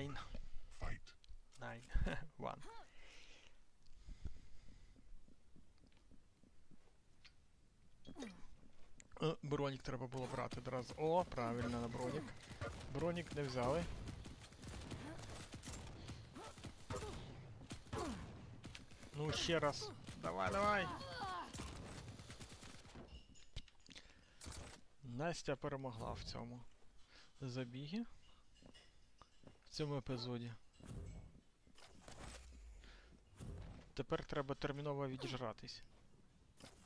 Nine. Fight. Nine. One. Е, Бронік треба було брати одразу. О, правильно, на бронік. Бронік не взяли. Ну, ще раз. Давай, давай. Настя перемогла в цьому забігі. Цьому епізоді. Тепер треба терміново відіжратись.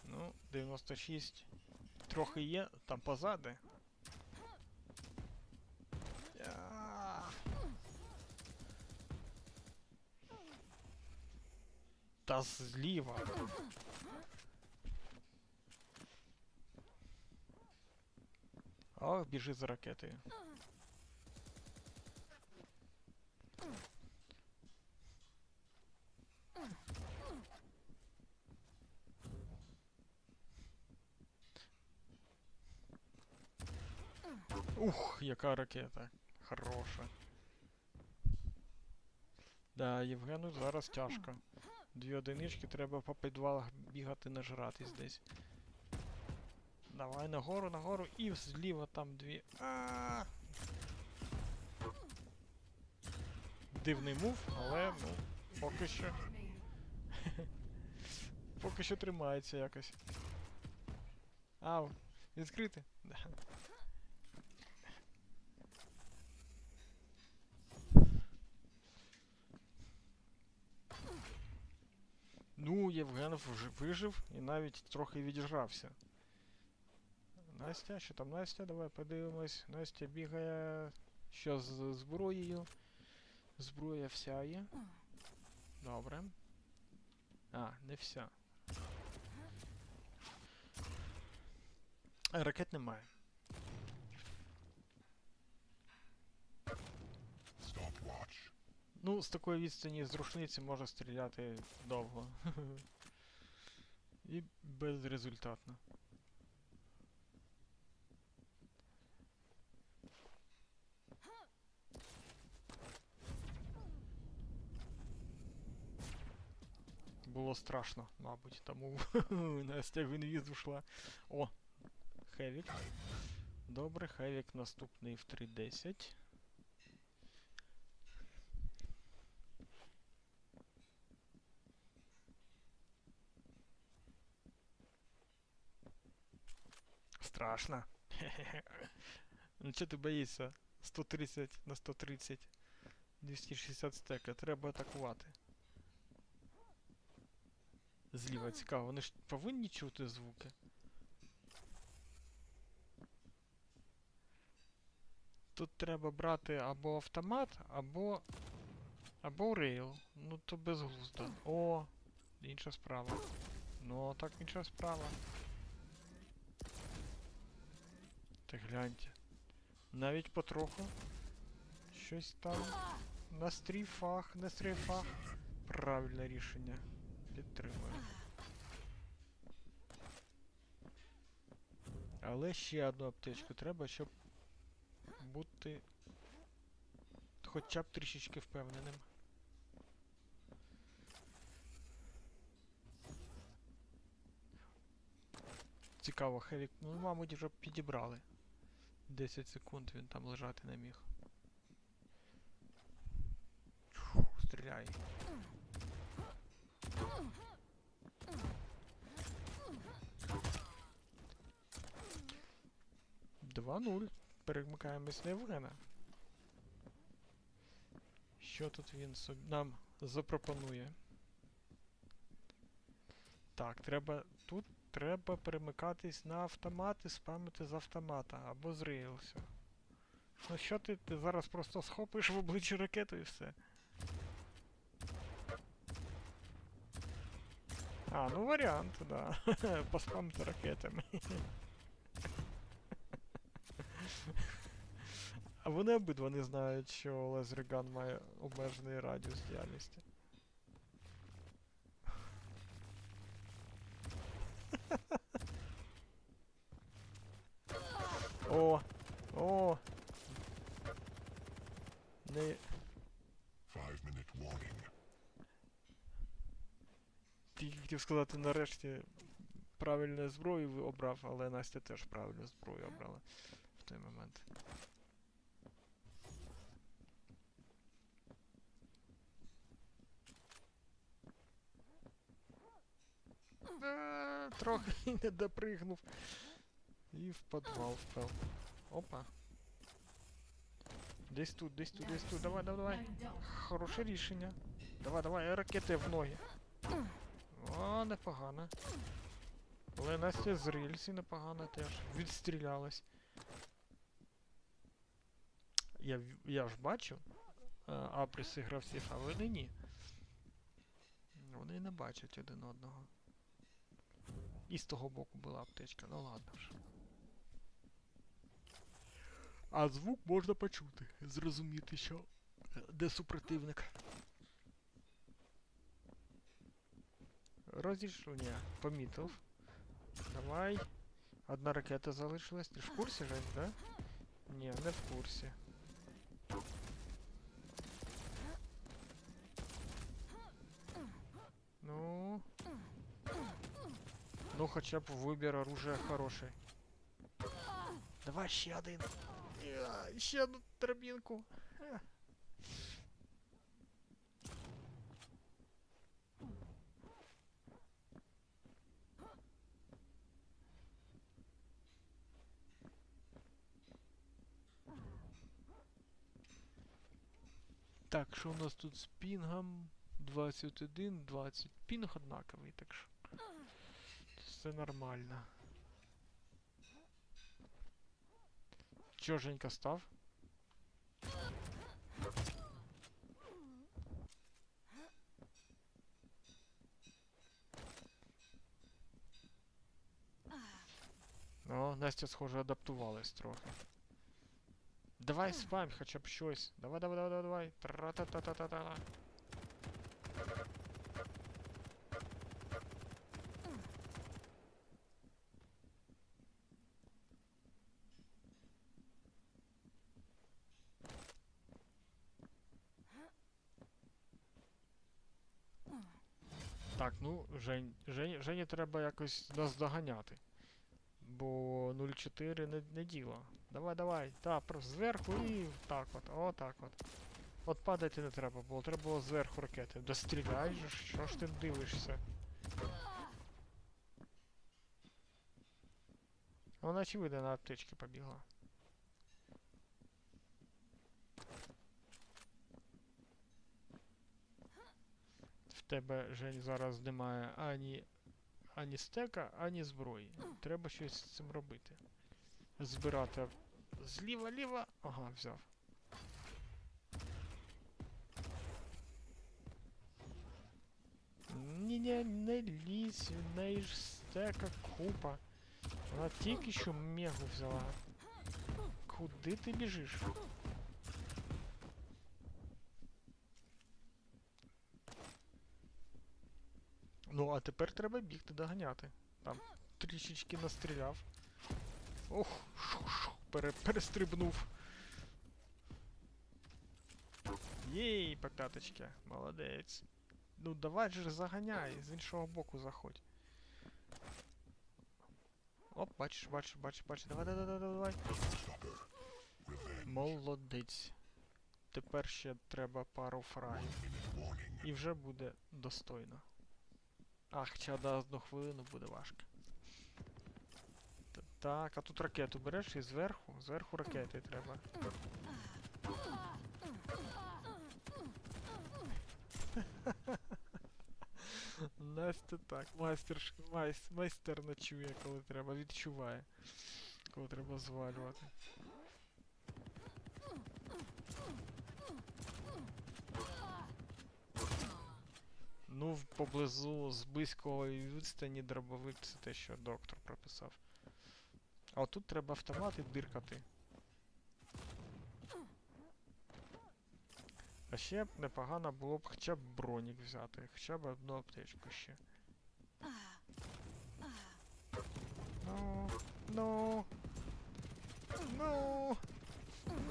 Ну, 96. Трохи є, там позади. Та зліва. О, біжи за ракетою. Ух, яка ракета. Хороша. Да, Євгену зараз тяжко. Дві одинички, треба по підвалах бігати нажратись десь. Давай нагору, нагору і зліва там дві. А! Дивний мув, але ну, поки що. поки що тримається якось. Ау, відкрити? Да. Ну, Євген вж- вижив і навіть трохи відіжрався. Настя, що там Настя? Давай подивимось. Настя бігає. Що з зброєю? Зброя вся є. Добре. А, не вся. Ракет немає. Ну, з такої відстані з рушниці може стріляти довго. І безрезультатно. Було страшно, мабуть, тому Настя в інвіз ушла. О! Хевік. Добре, Хевік наступний в 3.10. Страшно. Ну чого ти боїшся? 130 на 130. 260 стека. Треба атакувати. Зліва цікаво, вони ж повинні чути звуки. Тут треба брати або автомат, або. або рейл. Ну то безглуздо. О, інша справа. Ну, так інша справа. Та гляньте. Навіть потроху. Щось там. На стріфах, на стріфах. Правильне рішення. Підтримую. Але ще одну аптечку треба, щоб бути хоча б трішечки впевненим. Цікаво, Хевік, ну, мабуть, вже підібрали. 10 секунд він там лежати не міг. Фу, стріляй. Два нуль. Перемикаємось на Євгена. Що тут він нам запропонує? Так, треба. Тут треба перемикатись на автомат і спамити з автомата або з рейлсу. Ну що ти, ти зараз просто схопиш в обличчя ракету і все. А, ну варіант, да. Поспамити ракетами. А вони обидва не знають, що лазерган має обмежений радіус діяльності. О! О! Не... Ти хотів сказати нарешті правильну зброю обрав, але Настя теж правильну зброю обрала в той момент. Трохи не допригнув. І в підвал впав. Опа. Десь тут, десь тут, десь тут. Давай, давай, давай. Хороше рішення. Давай, давай, ракети в ноги. О, непогано. Але Настя з рельсі непогано теж. Відстрілялась. Я, я ж бачу е, априси гравців, а вони ні. Вони не бачать один одного. І з того боку була аптечка, ну ладно вже. А звук можна почути, зрозуміти, що е, де супротивник. Розійшлення. Помітив. Давай. Одна ракета залишилась. Ти ж в курсі, Жень, да? Ні, не в курсі. Ну. Ну, хоча б вибір оружия хороший. Давай ще один. Я, ще одну драбінку. Е. Так, що у нас тут з пінгом? 21, 20. Пінг однаковий, так що. Все нормально. Чо Женька став? О, Настя, схоже, адаптувалась трохи. Давай спам хоча б щось. Давай, давай, давай, давай. Тра-та-та-та-та-та. Так, ну, Жень, Жень, Жені треба якось нас доганяти. Бо 0,4 не, не діло. Давай, давай. Так, зверху і так от. Отак от. От падати не треба було, треба було зверху ракети. Да стріляй же, що ж ти дивишся? Вона очевидно на аптечки побігла. Тебе, Жень, зараз немає ані, ані стека, ані зброї. Треба щось з цим робити. Збирати. Зліва, ліва. Ага, взяв. Ні, ні, не лізь, в неї ж стека купа. Вона тільки що мегу взяла. Куди ти біжиш? Ну, а тепер треба бігти доганяти. Там трішечки настріляв. Ох, шу-шу, пере, перестрибнув. Єй, покаточки, молодець. Ну давай же заганяй, з іншого боку заходь. Оп, бачиш, бачиш, бачиш, бачиш. Давай, давай, давай, давай. Молодець. Тепер ще треба пару фраїв. І вже буде достойно. А, хоча одну хвилину буде важко. Так, а тут ракету береш і зверху, зверху ракети треба. Настя так, майстер, майстер ночує, коли треба, відчуває. Коли треба звалювати. Ну, в- поблизу з близької відстані дробовик це те, що доктор прописав. А тут треба автомат і диркати. А ще б непогано було б хоча б бронік взяти, хоча б одну аптечку ще. Ну, ну, ну,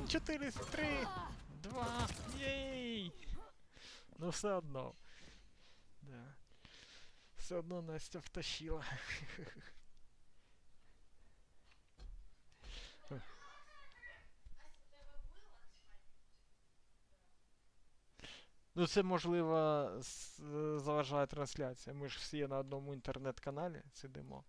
4, 3, 2, єй! Ну все одно. Все одно Настя втащила. Ну, це можливо заважає трансляція. Ми ж всі на одному інтернет-каналі сидимо.